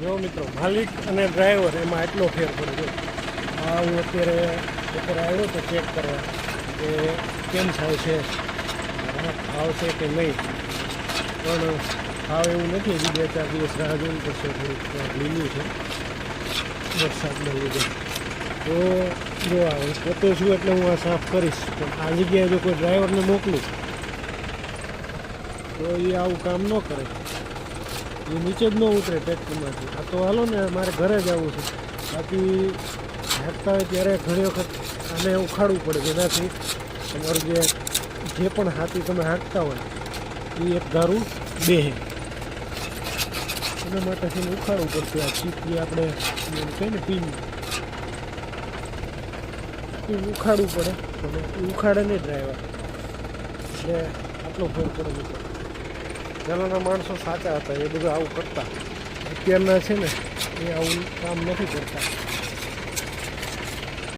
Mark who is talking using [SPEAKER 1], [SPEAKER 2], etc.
[SPEAKER 1] જો મિત્રો, માલિક અને ડ્રાઈવર એમાં એટલો ફેર પડ્યો છે. આ હું અત્યારે અત્યારે આવ્યો તો ચેક કરવા કે કેમ થાય છે. ભાવ આવશે કે નહીં? પણ ભાવ એવું નથી, હજી બે ચાર દિવસ રાહ જોવું પડશે થોડુંક લીલું છે. વરસાદને લીધે તો જો આ હું પોતે છું એટલે હું આ સાફ કરીશ. પણ આ જગ્યાએ જો કોઈ ડ્રાઈવરને મોકલું, તો એ આવું કામ ન કરે. એ નીચે જ ન ઉતરે ટેક્સીમાંથી. આ તો હાલો ને, મારે ઘરે જ આવવું છે. બાકી હાંકતા હોય ત્યારે ઘણી વખત આને ઉખાડવું પડે જેનાથી તમારું જે જે પણ હાથી તમે હાંકતા હોય, એ એક ધારું બેહે. એના માટે થઈને ઉખાડવું પડશે. આ ચીપી આપણે એમ કહે ને પીન. એ ઉખાડવું પડે અને એ ઉખાડે નહીં ડ્રાઈવર. એટલે આટલો ફેર પડે પહેલાંના માણસો સાચા હતા, એ બધું આવું કરતા. અત્યારના છે ને, એ આવું કામ નથી કરતા.